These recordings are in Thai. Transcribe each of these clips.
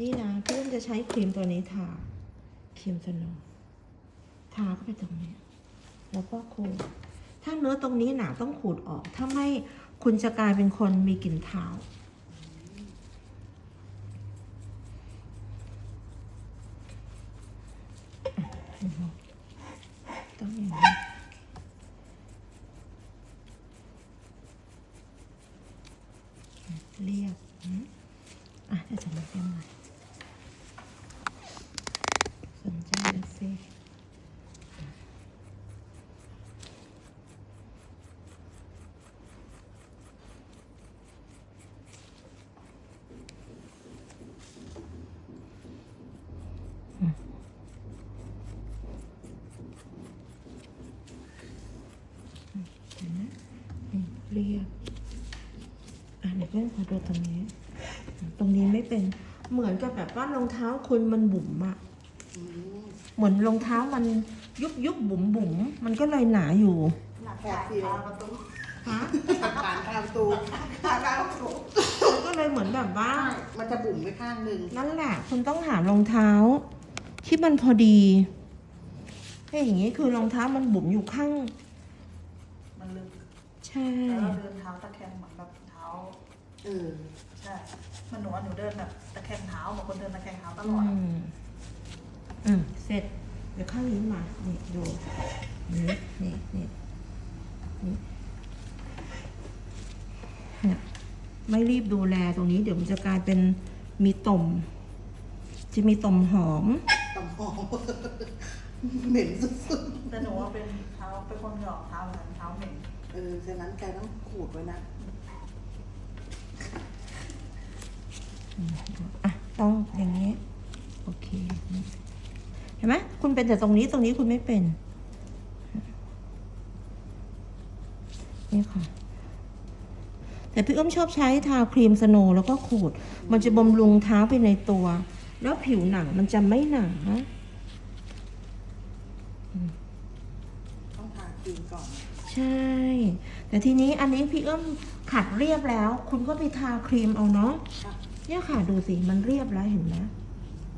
นี่นะพี่อุ้มจะใช้ครีมตัวนี้ทาครีมสโนว์ทาเข้าไปตรงนี้ แล้วก็ขูด ถ้าเนื้อตรงนี้หนาต้องขูดออก ถ้าไม่คุณจะกลายเป็นคนมีกลิ่นเท้าต้องอย่างนี้เรียบอะเดี๋ยวจะมาเรียบใหม่สนใจนะสิเห็นไหมนี่ เรียบอะเดี๋ยวเพื่อนขอดูตรงนี้ ตรงนี้ไม่เป็นเหมือนกับแบบว่ารองเท้าคุณมันบุ๋มอะเหมือนรองเท้ามันยุบยุบบุ๋มบุ๋มมันก็เลยหนาอยู่หนักขาขาประตูฮะขาทางประตูขาทางประตูมันก็เลยเหมือนแบบว่า มันจะบุ๋มไปข้างหนึ่งนั่นแหละ คุณต้องหารองเท้า ที่มันพอดีถ้าอย่างนี้คือรองเท้ามันบุ๋มอยู่ข้าง มันลึก ใช่ แล้วเราเดินเท้าตะแคงเหมือนแบบเท้า เออใช่มันหนูว่าหนูเดินแบบตะแคงเท้าเหมือนคนเดินตะแคงเท้าตลอือดมอืมเสร็จ เดี๋ยวข้างนี้มา นี่ดู นี่นี่นี่นี่เนี่ยไม่รีบดูแลตรงนี้ เดี๋ยวมันจะกลายเป็นมีต่มจะมีต่มหอมตำหอมเหม็นสุดแต่หนูว่าเป็นเท้าเป็นคนเหงาเท้าเหมือนเท้าเหม็นๆ เออฉะนั้นแกต้องขูดไว้นะอะต้องอย่างนี้ โอเค เห็นไหมคุณเป็นแต่ตรงนี้ตรงนี้คุณไม่เป็น นี่ค่ะ แต่พี่อ้อมชอบใช้ทาครีมสโนว์แล้วก็ขูด มันจะบำรุงเท้าไปในตัว แล้วผิวหนังมันจะไม่หนาต้อ ทาครีมก่อน ใช่ แต่ทีนี้อันนี้พี่เอื้อมขัดเรียบแล้ว คุณก็ไปทาครีมเอาเนาะค่ะ เนี่ยค่ะดูสิมันเรียบแล้วเห็นไหม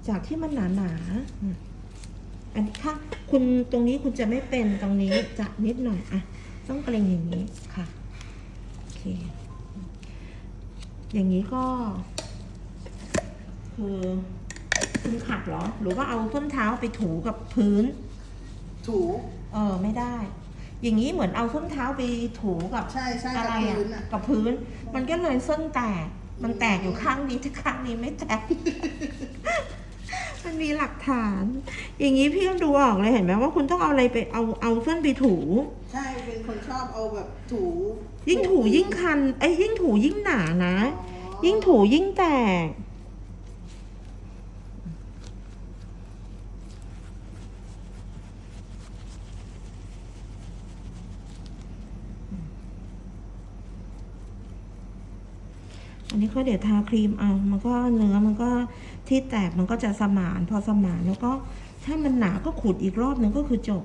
จากที่มันหนาหนาๆอืมอันถ้าคุณตรงนี้คุณจะไม่เป็นตรงนี้จะนิดหน่อยอะต้องเกรงอย่างนี้ค่ะโอเค อย่างนี้ก็คือคุณขัดเหรอ หรือว่าเอาส้นเท้าไปถูกับพื้น ถู เออไม่ได้ อย่างนี้เหมือนเอาส้นเท้าไปถูกับใช่ใช่อะกับไรอะพื้นอะกับพื้น มันก็เลยส้นแตก มันแตกอยู่ข้างนี้แต่ข้างนี้ไม่แตก มันมีหลักฐาน อย่างนี้พี่ก็ดูออกเลยเห็นไหมว่าคุณต้องเอาอะไรไปเอาเอาส้นไปถู ใช่เป็นคนชอบเอาแบบถูยิ่งถูยิ่งคันไอ้ยยิ่งถูยิ่งหนานะ อ๋อยิ่งถูยิ่งแตก อันนี้ก็เดี๋ยวทาครีมเอา มันก็เนื้อมันก็ที่แตกมันก็จะสมาน พอสมานแล้วก็ถ้ามันหนาก็ขูดอีกรอบหนึ่งก็คือจบ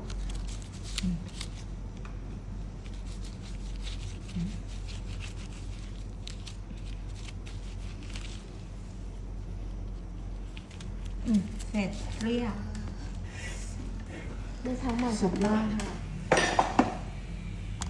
อืมเสร็จเรียบได้ทั้งหมดสุสัดปยอดาดห์ค่ะ